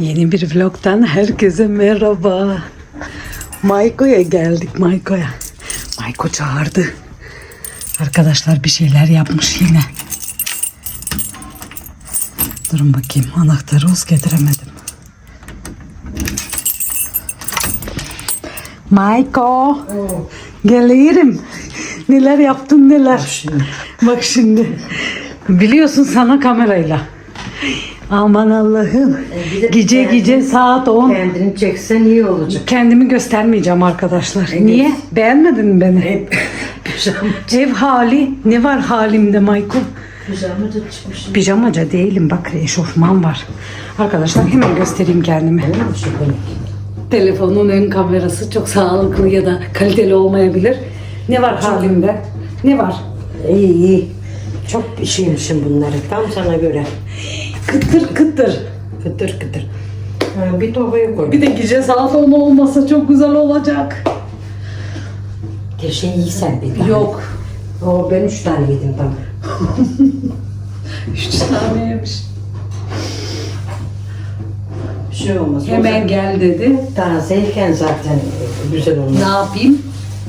Yeni bir vlogtan herkese merhaba. Mayko'ya geldik Mayko'ya. Mayko çağırdı. Arkadaşlar bir şeyler yapmış yine. Durun bakayım anahtarı uz getiremedim. Mayko. Gelirim. Neler yaptın neler. Bak şimdi. Biliyorsun sana kamerayla. Aman Allah'ım. bir de Gece gece saat 10. Kendini çeksen iyi olacak. Kendimi göstermeyeceğim arkadaşlar. Niye? Beğenmedin mi beni? Pijama, Ev hali. Ne var halimde Michael? pijama da çıkmış. Pijamaca değilim. Bak eşofman var. Arkadaşlar hemen göstereyim kendimi. Telefonun ön kamerası çok sağlıklı ya da kaliteli olmayabilir. Ne var halimde? Ne var? İyi iyi. Çok şeymişim bunları. Tam sana göre. Kıtır kıtır. Kıtır kıtır. Ha, bir tobaya koy. Bir de gece saat 10 olmasa çok güzel olacak. Şey yiysen bir tane. Yok. O ben üç tane yedim tam. Üç tane yemiş. Bir şey olmaz. Hemen gel dedi. Tazeyken zaten güzel olmaz. Ne yapayım?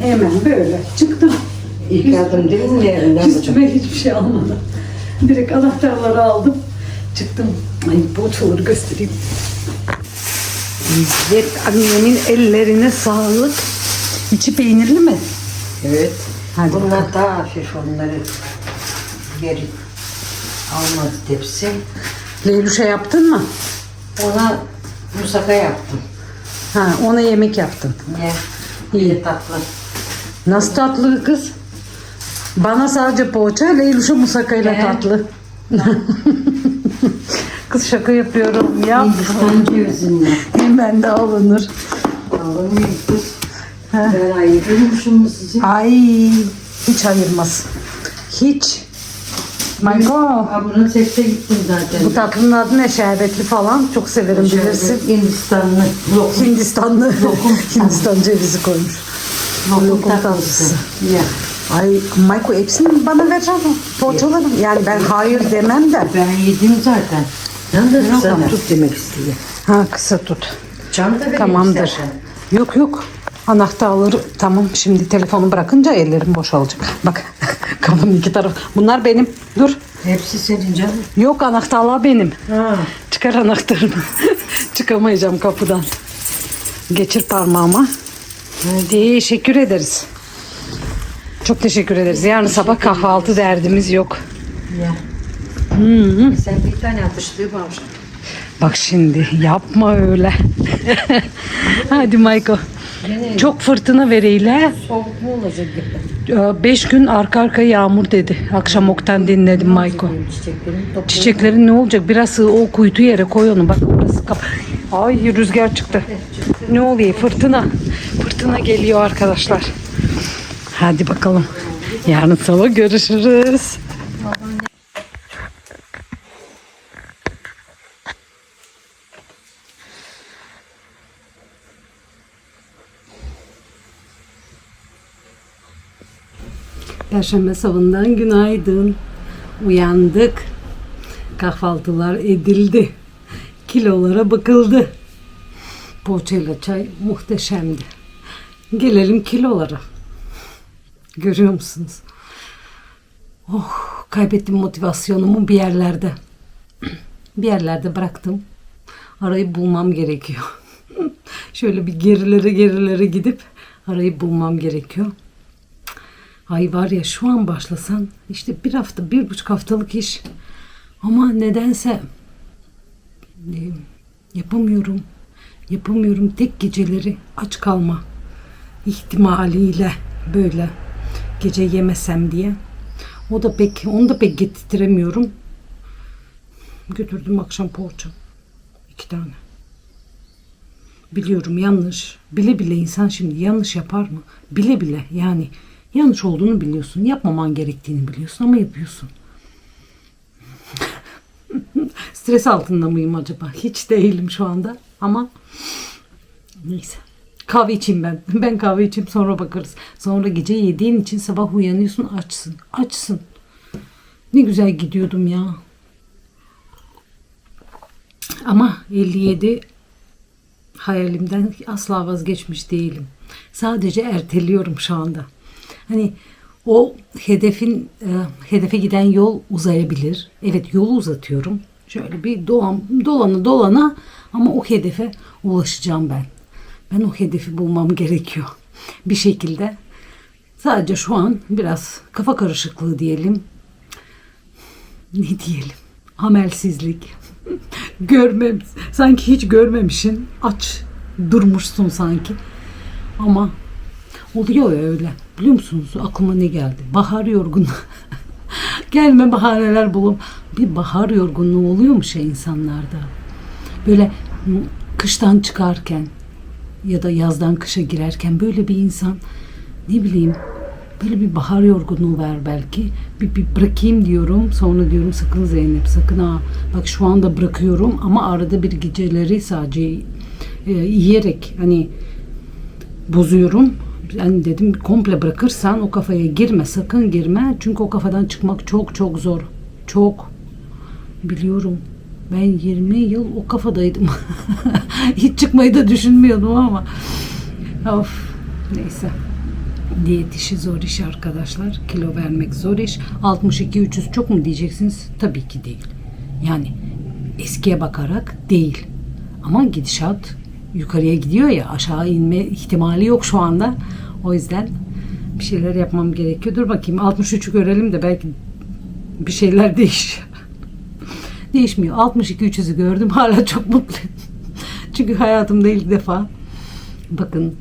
Hemen böyle çıktım. İlk adım değil mi? Üstüme hiçbir şey almadım. Direkt anahtarları aldım. Çıktım. Ay poğaçaları göstereyim. Evet annemin ellerine sağlık. İçi peynirli mi? Evet. Hadi Bunlar daha hafif onları geri almadı tepsi. Leylüşe yaptın mı? Ona musaka yaptım. Ha ona yemek yaptın. Ye. İyi. Tatlı. Nasıl tatlı kız? Bana sadece poğaça, Leylüş'e musakayla Ee? tatlı. kız şaka yapıyorum. Ya Hindistan cevizinle. hemen de alınır. Alın mı kız? Ben ayırmışım mı sizi? Ay hiç ayırmaz. Hiç. Michael. Ha buna sekte gittim zaten. Bu tatlının adı ne? Şerbetli falan. Çok severim bilirsin. Hindistanlı lokum. Hindistanlı. Hindistan cevizi koymuş. Lokum, Lokum tatlısı. Ya. Ay Michael hepsini bana vereceksin. Poğaçaları. Yani ben hayır demem de. Ben yedim zaten. Kısa Tamam. tut demek istiyor. Ha kısa tut. Çanta vereyim Tamamdır. istersen. Yok yok. Anahtarları tamam şimdi telefonu bırakınca ellerim boşalacak. Bak kapının iki tarafı. Bunlar benim. Dur. Hepsi senin canım. Yok anahtarlar benim. Ha. Çıkar anahtarımı. Çıkamayacağım kapıdan. Geçir parmağıma. Teşekkür ederiz. Çok teşekkür ederiz. Yarın sabah kahvaltı derdimiz yok. Ya. Sen bir tane atıştığı var. Bak şimdi yapma öyle. Hadi Mayko. Gene Çok fırtına vereyle. soğuk mu olacak gibi? 5 gün arka arka yağmur dedi. Akşam oktan dinledim Mayko. Topluyor. Çiçeklerin ne olacak? Biraz o kuytu yere koy onu. Bak orası kap. Ay rüzgar çıktı. Ne oluyor? Fırtına. Fırtına geliyor arkadaşlar. Hadi bakalım. Yarın sabah görüşürüz. Perşembe sabahından günaydın. Uyandık. Kahvaltılar edildi. Kilolara bakıldı. Poğaçayla çay muhteşemdi. Gelelim kilolara. Görüyor musunuz? Oh, kaybettim motivasyonumu bir yerlerde. Bir yerlerde bıraktım. Arayı bulmam gerekiyor. Şöyle bir gerilere gerilere gidip arayı bulmam gerekiyor. Ay var ya şu an başlasan işte bir hafta, bir buçuk haftalık iş. Ama nedense yapamıyorum. Yapamıyorum tek geceleri aç kalma ihtimaliyle böyle gece yemesem diye. O da pek onu da pek getiremiyorum. Götürdüm akşam poğaça. iki tane. Biliyorum yanlış. Bile bile insan şimdi yanlış yapar mı? Bile bile yani yanlış olduğunu biliyorsun. Yapmaman gerektiğini biliyorsun ama yapıyorsun. Stres altında mıyım acaba? Hiç değilim şu anda ama neyse. Kahve içeyim ben. Ben kahve içeyim sonra bakarız. Sonra gece yediğin için sabah uyanıyorsun açsın. Açsın. Ne güzel gidiyordum ya. Ama 57 hayalimden asla vazgeçmiş değilim. Sadece erteliyorum şu anda. Hani o hedefin e, hedefe giden yol uzayabilir. Evet yolu uzatıyorum. Şöyle bir dolan, dolana dolana ama o hedefe ulaşacağım ben. Ben o hedefi bulmam gerekiyor. Bir şekilde. Sadece şu an biraz kafa karışıklığı diyelim. Ne diyelim? Amelsizlik. Görmem, sanki hiç görmemişsin. Aç durmuşsun sanki. Ama oluyor öyle. Biliyor musunuz aklıma ne geldi? Bahar yorgunu. Gelme bahaneler bulun. Bir bahar yorgunluğu oluyormuş ya insanlarda. Böyle kıştan çıkarken ya da yazdan kışa girerken böyle bir insan ne bileyim böyle bir bahar yorgunluğu var belki. Bir, bir bırakayım diyorum. Sonra diyorum sakın Zeynep sakın ha. Bak şu anda bırakıyorum ama arada bir geceleri sadece e, yiyerek hani bozuyorum. Yani dedim komple bırakırsan o kafaya girme sakın girme. Çünkü o kafadan çıkmak çok çok zor. Çok. Biliyorum. Ben 20 yıl o kafadaydım. Hiç çıkmayı da düşünmüyordum ama. Of. Neyse. Diyet işi zor iş arkadaşlar. Kilo vermek zor iş. 62-300 çok mu diyeceksiniz? Tabii ki değil. Yani eskiye bakarak değil. Ama gidişat yukarıya gidiyor ya aşağı inme ihtimali yok şu anda. O yüzden bir şeyler yapmam gerekiyor. Dur bakayım 63'ü görelim de belki bir şeyler değişiyor. Değişmiyor. 62 300'ü gördüm. Hala çok mutluyum. Çünkü hayatımda ilk defa bakın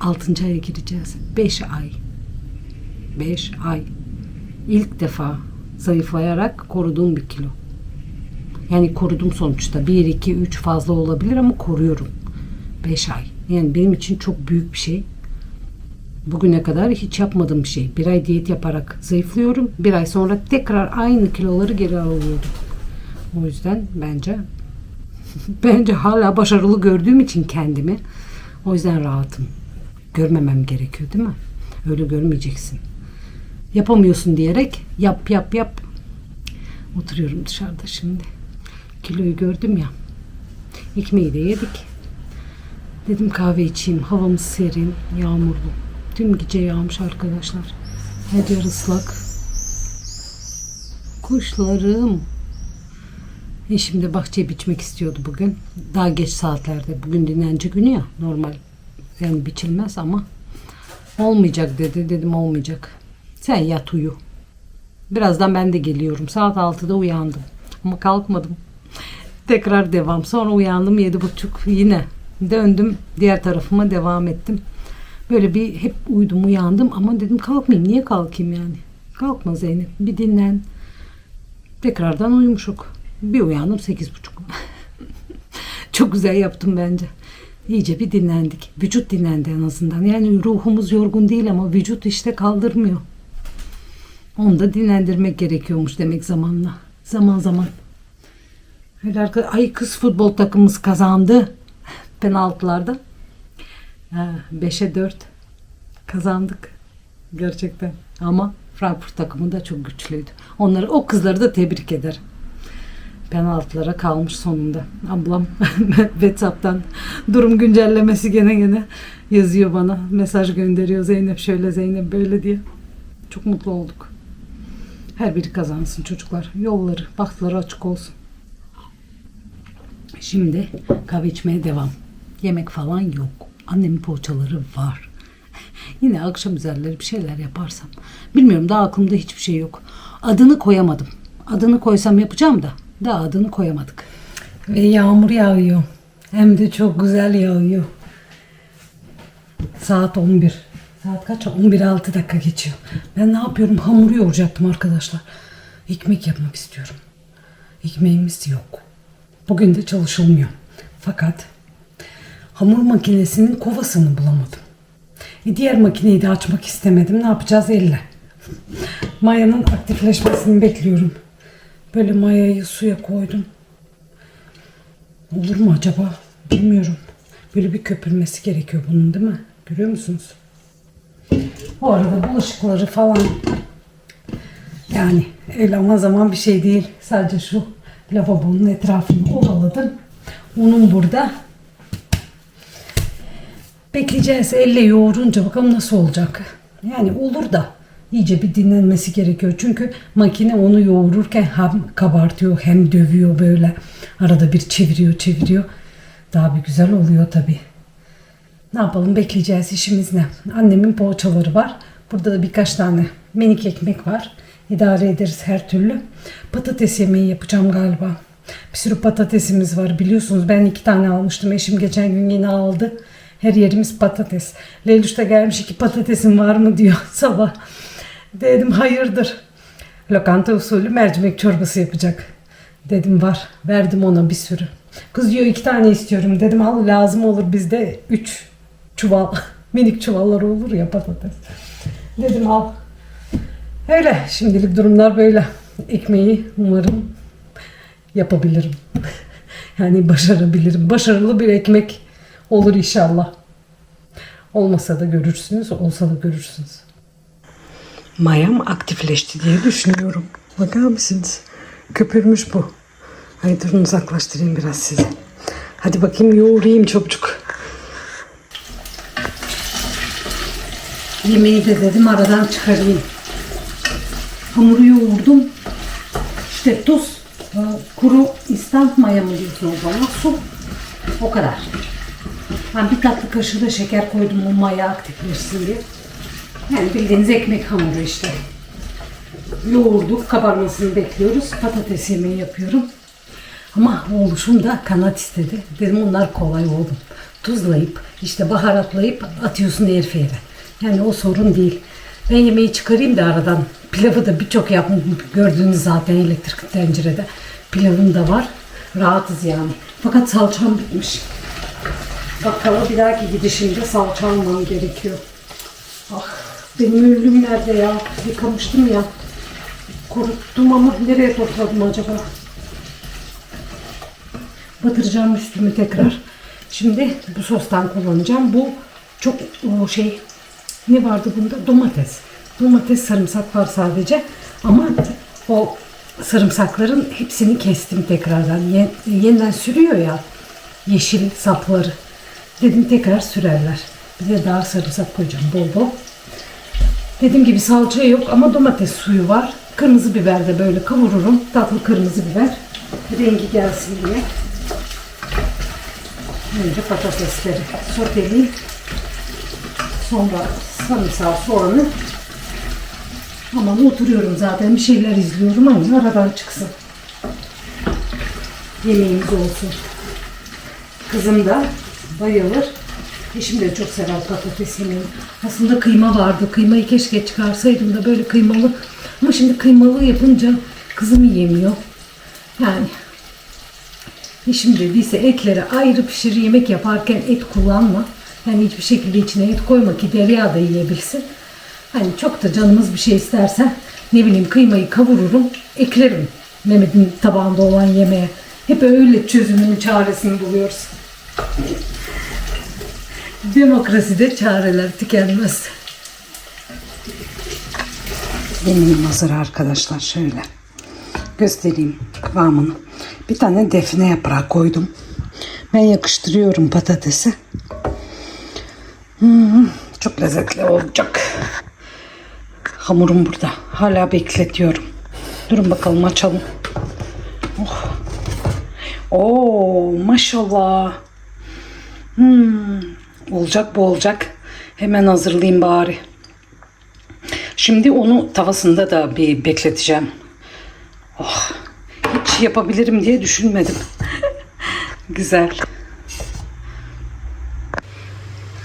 6. aya gireceğiz. 5 ay. 5 ay. İlk defa zayıflayarak koruduğum bir kilo. Yani korudum sonuçta. 1, 2, 3 fazla olabilir ama koruyorum. 5 ay. Yani benim için çok büyük bir şey. Bugüne kadar hiç yapmadığım bir şey. Bir ay diyet yaparak zayıflıyorum. Bir ay sonra tekrar aynı kiloları geri alıyorum. O yüzden bence bence hala başarılı gördüğüm için kendimi o yüzden rahatım. Görmemem gerekiyor değil mi? Öyle görmeyeceksin. Yapamıyorsun diyerek yap yap yap. Oturuyorum dışarıda şimdi. Kiloyu gördüm ya. Ekmeği de yedik. Dedim kahve içeyim. Havamız serin, yağmurlu. Tüm gece yağmış arkadaşlar. Her yer ıslak. Kuşlarım. Eşim de bahçeye biçmek istiyordu bugün. Daha geç saatlerde. Bugün dinlence günü ya. Normal yani biçilmez ama olmayacak dedi. Dedim olmayacak. Sen yat uyu. Birazdan ben de geliyorum. Saat 6'da uyandım. Ama kalkmadım. Tekrar devam. Sonra uyandım yedi buçuk yine döndüm diğer tarafıma devam ettim. Böyle bir hep uyudum uyandım ama dedim kalkmayayım. Niye kalkayım yani? Kalkma Zeynep. Bir dinlen. Tekrardan uyumuşuk. Bir uyandım sekiz buçuk. Çok güzel yaptım bence. İyice bir dinlendik. Vücut dinlendi en azından. Yani ruhumuz yorgun değil ama vücut işte kaldırmıyor. Onu da dinlendirmek gerekiyormuş demek zamanla. Zaman zaman. Öyle arka- Ay kız futbol takımımız kazandı. Penaltılarda. 5'e 4 kazandık. Gerçekten. Ama Frankfurt takımı da çok güçlüydü. Onları o kızları da tebrik ederim. Penaltılara kalmış sonunda. Ablam WhatsApp'tan durum güncellemesi gene gene yazıyor bana. Mesaj gönderiyor Zeynep şöyle Zeynep böyle diye. Çok mutlu olduk. Her biri kazansın çocuklar. Yolları, bahtları açık olsun. Şimdi kahve içmeye devam. Yemek falan yok. Annemin poğaçaları var. Yine akşam üzerleri bir şeyler yaparsam. Bilmiyorum daha aklımda hiçbir şey yok. Adını koyamadım. Adını koysam yapacağım da daha adını koyamadık. Ve yağmur yağıyor. Hem de çok güzel yağıyor. Saat 11. Saat kaç? 11 6 dakika geçiyor. Ben ne yapıyorum? Hamur yoğuracaktım arkadaşlar. Ekmek yapmak istiyorum. Ekmeğimiz yok. Bugün de çalışılmıyor. Fakat hamur makinesinin kovasını bulamadım. E diğer makineyi de açmak istemedim. Ne yapacağız elle? Mayanın aktifleşmesini bekliyorum. Böyle mayayı suya koydum. Olur mu acaba? Bilmiyorum. Böyle bir köpürmesi gerekiyor bunun değil mi? Görüyor musunuz? Bu arada bulaşıkları falan yani öyle ama zaman bir şey değil. Sadece şu lavabonun etrafını ovaladım. Unum burada. Bekleyeceğiz. Elle yoğurunca bakalım nasıl olacak. Yani olur da iyice bir dinlenmesi gerekiyor. Çünkü makine onu yoğururken hem kabartıyor hem dövüyor böyle. Arada bir çeviriyor çeviriyor. Daha bir güzel oluyor tabii. Ne yapalım bekleyeceğiz işimiz ne? Annemin poğaçaları var. Burada da birkaç tane minik ekmek var. İdare ederiz her türlü. Patates yemeği yapacağım galiba. Bir sürü patatesimiz var biliyorsunuz. Ben iki tane almıştım. Eşim geçen gün yine aldı. Her yerimiz patates. Leyluş da gelmiş iki patatesin var mı diyor sabah. Dedim hayırdır. Lokanta usulü mercimek çorbası yapacak. Dedim var. Verdim ona bir sürü. Kız diyor iki tane istiyorum. Dedim al lazım olur bizde üç çuval. Minik çuvallar olur ya patates. Dedim al. Öyle şimdilik durumlar böyle. Ekmeği umarım yapabilirim. yani başarabilirim. Başarılı bir ekmek olur inşallah. Olmasa da görürsünüz, olsa da görürsünüz. Mayam aktifleşti diye düşünüyorum. Bakar mısınız? Köpürmüş bu. Ay durun uzaklaştırayım biraz sizi. Hadi bakayım yoğurayım çabuk. Yemeği de dedim aradan çıkarayım. Hamuru yoğurdum. İşte tuz, e, kuru instant maya mı diyorsunuz bana? Su. O kadar. Ben bir tatlı kaşığı da şeker koydum o maya aktifleşsin diye. Yani bildiğiniz ekmek hamuru işte. Yoğurduk, kabarmasını bekliyoruz. Patates yemeği yapıyorum. Ama oğluşum da kanat istedi. Dedim onlar kolay oğlum. Tuzlayıp, işte baharatlayıp atıyorsun airfryer'e. Yani o sorun değil. Ben yemeği çıkarayım da aradan. Pilavı da birçok yaptım. Gördüğünüz zaten elektrik tencerede. Pilavım da var. Rahatız yani. Fakat salçam bitmiş. Bakkala bir dahaki gidişimde salça almam gerekiyor. Ah benim ürünüm nerede ya? Yıkamıştım ya. Kuruttum ama nereye topladım acaba? Batıracağım üstümü tekrar. Şimdi bu sostan kullanacağım. Bu çok o şey ne vardı bunda? Domates. Domates sarımsak var sadece. Ama o sarımsakların hepsini kestim tekrardan. Ye- yeniden sürüyor ya yeşil sapları. Dedim tekrar sürerler. Bir de daha sarımsak koyacağım bol bol. Dediğim gibi salça yok ama domates suyu var. Kırmızı biber de böyle kavururum. Tatlı kırmızı biber. Rengi gelsin diye. Önce patatesleri soteleyeyim. Sonra sarımsağı soğanı. Aman oturuyorum zaten bir şeyler izliyorum ama aradan çıksın. Yemeğimiz olsun. Kızım da bayılır. Eşim de çok sever patates yemeği. Aslında kıyma vardı. Kıymayı keşke çıkarsaydım da böyle kıymalı. Ama şimdi kıymalı yapınca kızım yemiyor. Yani eşim dediyse etleri ayrı pişir yemek yaparken et kullanma. Yani hiçbir şekilde içine et koyma ki Derya da yiyebilsin. Hani çok da canımız bir şey isterse ne bileyim kıymayı kavururum, eklerim Mehmet'in tabağında olan yemeğe. Hep öyle çözümünün çaresini buluyoruz. Demokraside çareler tükenmez. Yemeğim hazır arkadaşlar şöyle. Göstereyim kıvamını. Bir tane defne yaprağı koydum. Ben yakıştırıyorum patatesi. Hmm, çok lezzetli olacak. Hamurum burada. Hala bekletiyorum. Durun bakalım açalım. Oh. Oo maşallah. Hmm, olacak bu olacak. Hemen hazırlayayım bari. Şimdi onu tavasında da bir bekleteceğim. Oh, hiç yapabilirim diye düşünmedim. Güzel.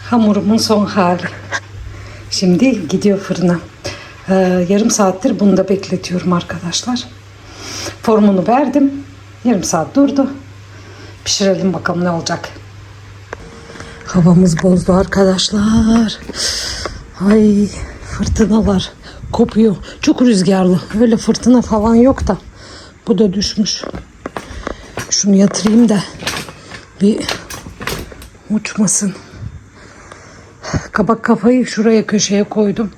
Hamurumun son hali. Şimdi gidiyor fırına. Ee, yarım saattir bunu da bekletiyorum arkadaşlar. Formunu verdim. Yarım saat durdu. Pişirelim bakalım ne olacak. Havamız bozdu arkadaşlar. Ay fırtınalar kopuyor. Çok rüzgarlı. Öyle fırtına falan yok da. Bu da düşmüş. Şunu yatırayım da bir uçmasın. Kabak kafayı şuraya köşeye koydum.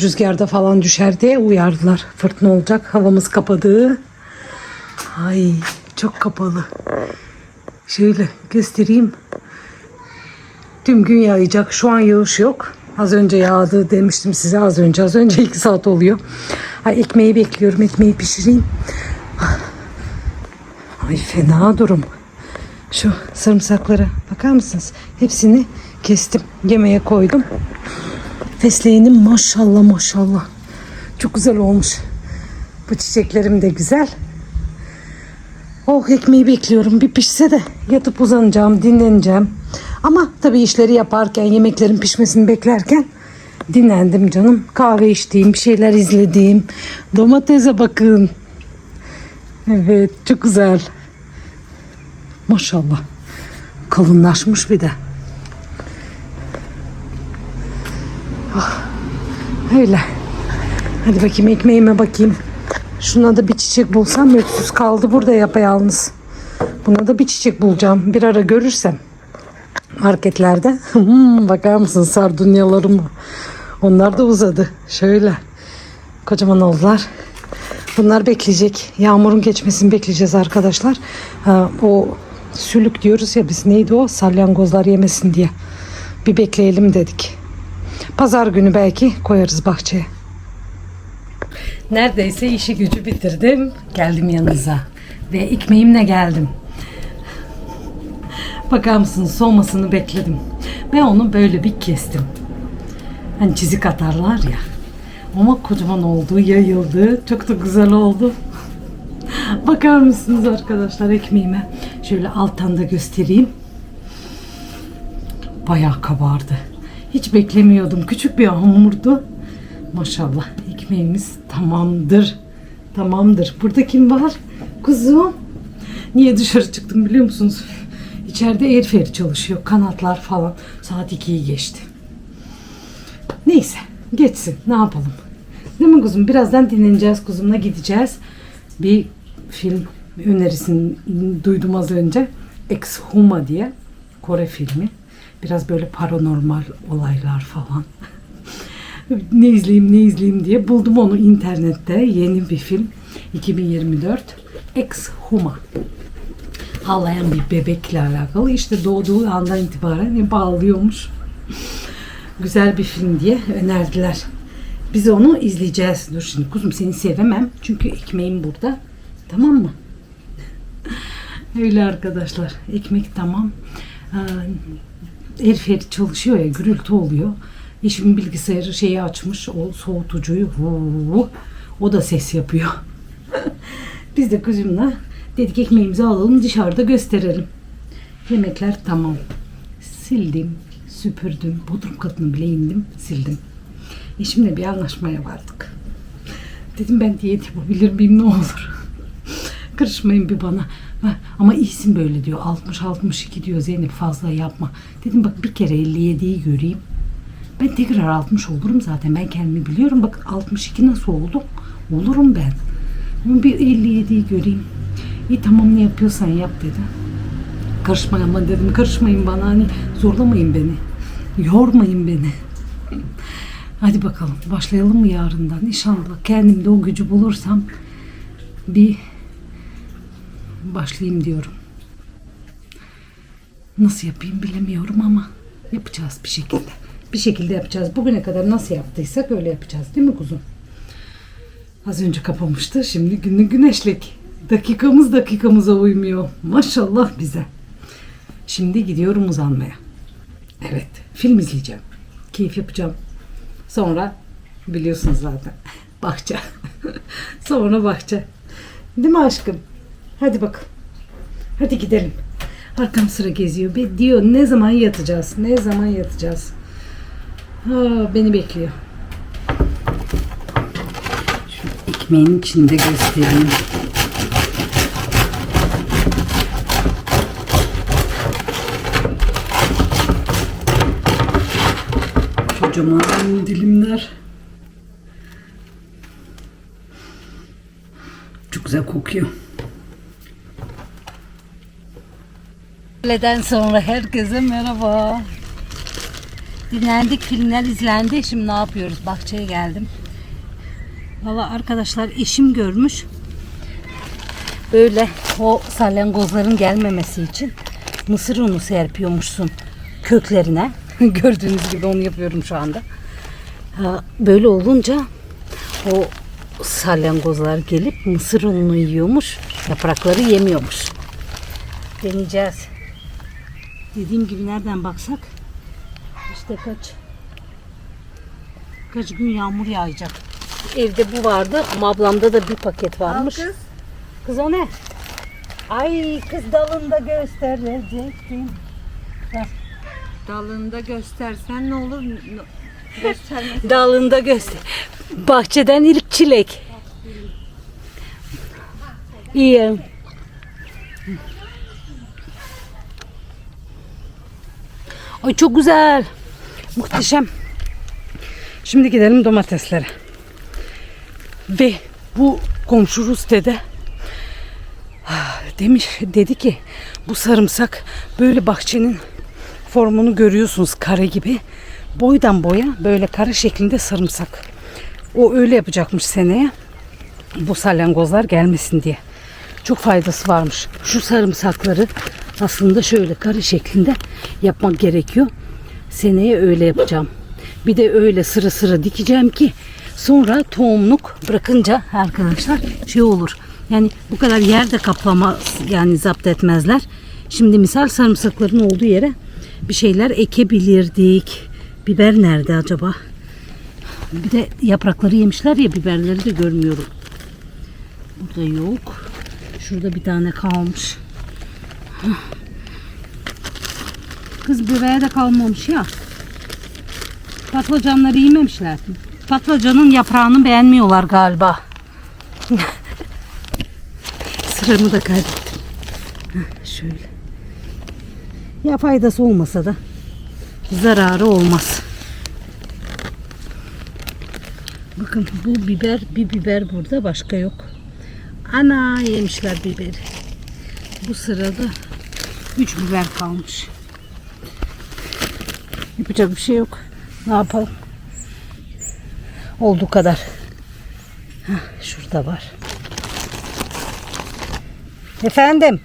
Rüzgarda falan düşer diye uyardılar. Fırtına olacak. Havamız kapadı. Ay çok kapalı. Şöyle göstereyim. Tüm gün yağacak. Şu an yağış yok. Az önce yağdı demiştim size az önce. Az önce 2 saat oluyor. Ay ekmeği bekliyorum. Ekmeği pişireyim. Ay fena durum. Şu sarımsaklara bakar mısınız? Hepsini kestim. Yemeğe koydum. Fesleğenim maşallah maşallah. Çok güzel olmuş. Bu çiçeklerim de güzel. Oh ekmeği bekliyorum. Bir pişse de yatıp uzanacağım, dinleneceğim. Ama tabii işleri yaparken, yemeklerin pişmesini beklerken dinlendim canım. Kahve içtiğim, bir şeyler izlediğim. Domatese bakın. Evet, çok güzel. Maşallah. Kalınlaşmış bir de. Ah, öyle. Hadi bakayım ekmeğime bakayım. Şuna da bir çiçek bulsam öksüz kaldı burada yapayalnız. Buna da bir çiçek bulacağım. Bir ara görürsem marketlerde. Hmm, bakar mısın sardunyalarım. Onlar da uzadı. Şöyle. Kocaman oldular. Bunlar bekleyecek. Yağmurun geçmesini bekleyeceğiz arkadaşlar. Ha, o sülük diyoruz ya biz neydi o? Salyangozlar yemesin diye. Bir bekleyelim dedik. Pazar günü belki koyarız bahçeye. Neredeyse işi gücü bitirdim. Geldim yanınıza. Ve ekmeğimle geldim. Bakar mısınız soğumasını bekledim. Ve onu böyle bir kestim. Hani çizik atarlar ya. Ama kocaman oldu, yayıldı. Çok da güzel oldu. Bakar mısınız arkadaşlar ekmeğime? Şöyle alttan da göstereyim. Bayağı kabardı. Hiç beklemiyordum. Küçük bir hamurdu. Maşallah ekmeğimiz tamamdır. Tamamdır. Burada kim var? Kuzum. Niye dışarı çıktım biliyor musunuz? İçeride airfare çalışıyor. Kanatlar falan. Saat 2'yi geçti. Neyse. Geçsin. Ne yapalım? Değil mi kuzum? Birazdan dinleneceğiz kuzumla gideceğiz. Bir film önerisini duydum az önce. Ex Huma diye. Kore filmi. Biraz böyle paranormal olaylar falan. ne izleyeyim ne izleyeyim diye buldum onu internette. Yeni bir film. 2024. Ex Huma. Ağlayan bir bebekle alakalı. İşte doğduğu andan itibaren bağlıyormuş. Güzel bir film diye önerdiler. Biz onu izleyeceğiz. Dur şimdi kuzum seni sevemem. Çünkü ekmeğim burada. Tamam mı? Öyle arkadaşlar. Ekmek tamam. Airfare çalışıyor ya gürültü oluyor. Eşimin bilgisayarı şeyi açmış. O soğutucuyu. O da ses yapıyor. Biz de kuzumla dedik ekmeğimizi alalım dışarıda gösterelim. Yemekler tamam. Sildim, süpürdüm. Bodrum katını bile indim, sildim. Eşimle bir anlaşmaya vardık. Dedim ben diyet yapabilir miyim ne olur. Karışmayın bir bana. Ama iyisin böyle diyor. 60-62 diyor Zeynep fazla yapma. Dedim bak bir kere 57'yi göreyim. Ben tekrar 60 olurum zaten. Ben kendimi biliyorum. Bak 62 nasıl oldum? Olurum ben. Ama bir 57'yi göreyim. İyi tamam ne yapıyorsan yap dedi. Karışmayın ama dedim. Karışmayın bana. Hani zorlamayın beni. Yormayın beni. Hadi bakalım başlayalım mı yarından? İnşallah kendimde o gücü bulursam bir başlayayım diyorum. Nasıl yapayım bilemiyorum ama yapacağız bir şekilde. Bir şekilde yapacağız. Bugüne kadar nasıl yaptıysak öyle yapacağız değil mi kuzum? Az önce kapamıştı. Şimdi günlü güneşlik. Dakikamız dakikamıza uymuyor. Maşallah bize. Şimdi gidiyorum uzanmaya. Evet. Film izleyeceğim. Keyif yapacağım. Sonra biliyorsunuz zaten. Bahçe. Sonra bahçe. Değil mi aşkım? Hadi bakalım. Hadi gidelim. Arkam sıra geziyor. Be diyor ne zaman yatacağız? Ne zaman yatacağız? Ha, beni bekliyor. Şu ekmeğin içinde göstereyim. Kocaman dilimler. Çok güzel kokuyor. Öğleden sonra herkese merhaba. Dinlendik, filmler izlendi. Şimdi ne yapıyoruz? Bahçeye geldim. Valla arkadaşlar eşim görmüş. Böyle o salyangozların gelmemesi için mısır unu serpiyormuşsun köklerine. Gördüğünüz gibi onu yapıyorum şu anda. Böyle olunca o salyangozlar gelip mısır ununu yiyormuş. Yaprakları yemiyormuş. Deneyeceğiz. Dediğim gibi nereden baksak işte kaç kaç gün yağmur yağacak. Evde bu vardı ama ablamda da bir paket varmış. Al kız. Kız o ne? Ay kız dalında gösterecektim. Dalında göstersen ne olur? Gösterme. Dalında göster. Bahçeden ilk çilek. İyi. Ay çok güzel. Muhteşem. Şimdi gidelim domateslere. Ve bu komşu dede ah, demiş dedi ki bu sarımsak böyle bahçenin formunu görüyorsunuz kare gibi. Boydan boya böyle kare şeklinde sarımsak. O öyle yapacakmış seneye. Bu salyangozlar gelmesin diye. Çok faydası varmış. Şu sarımsakları aslında şöyle kare şeklinde yapmak gerekiyor. Seneye öyle yapacağım. Bir de öyle sıra sıra dikeceğim ki sonra tohumluk bırakınca arkadaşlar şey olur. Yani bu kadar yer de kaplamaz yani zapt etmezler. Şimdi misal sarımsakların olduğu yere bir şeyler ekebilirdik. Biber nerede acaba? Bir de yaprakları yemişler ya biberleri de görmüyorum. Burada yok. Şurada bir tane kalmış. Kız biber de kalmamış ya. Patlıcanları yememişler. Patlıcanın yaprağını beğenmiyorlar galiba. Sıramı da kaybettim. Şöyle. Ya faydası olmasa da zararı olmaz. Bakın bu biber, bir biber burada başka yok. Ana yemişler biberi. Bu sırada üç biber kalmış. Yapacak bir şey yok. Ne yapalım? Olduğu kadar. Hah, şurada var. Efendim?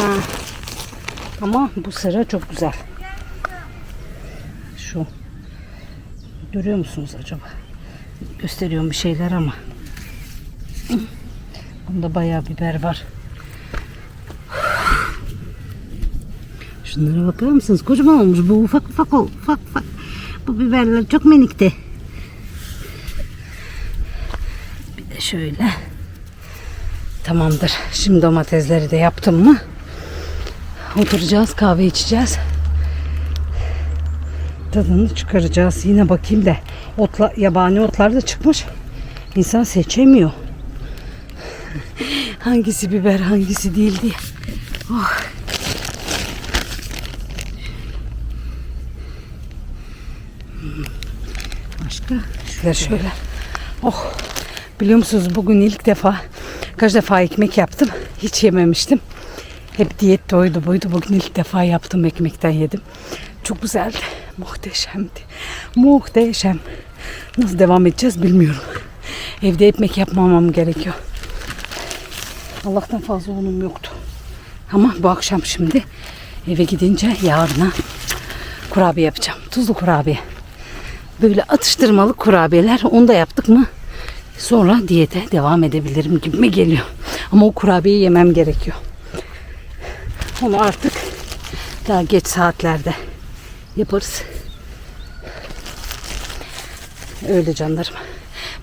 Ha. Ama bu sıra çok güzel. Şu. Görüyor musunuz acaba? Gösteriyorum bir şeyler ama. Bunda bayağı biber var. Şunlara bakar mısınız? Kocaman olmuş. Bu ufak ufak. Ufak ufak. Bu biberler çok minikti. Bir de şöyle. Tamamdır. Şimdi domatesleri de yaptım mı? Oturacağız, kahve içeceğiz. Tadını çıkaracağız. Yine bakayım da otla, yabani otlar da çıkmış. İnsan seçemiyor. Hangisi biber, hangisi değil diye. Oh. Başka? Şöyle şöyle. Oh. Biliyor musunuz bugün ilk defa kaç defa ekmek yaptım. Hiç yememiştim. Hep diyette oydu buydu. Bugün ilk defa yaptım ekmekten yedim. Çok güzeldi. Muhteşemdi. Muhteşem. Nasıl devam edeceğiz bilmiyorum. Evde ekmek yapmamam gerekiyor. Allah'tan fazla unum yoktu. Ama bu akşam şimdi eve gidince yarına kurabiye yapacağım. Tuzlu kurabiye. Böyle atıştırmalık kurabiyeler. Onu da yaptık mı sonra diyete devam edebilirim gibi mi geliyor. Ama o kurabiyeyi yemem gerekiyor. Onu artık daha geç saatlerde yaparız. Öyle canlarım.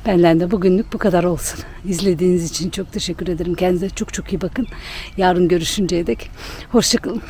Benden de bugünlük bu kadar olsun. İzlediğiniz için çok teşekkür ederim. Kendinize çok çok iyi bakın. Yarın görüşünceye dek hoşçakalın.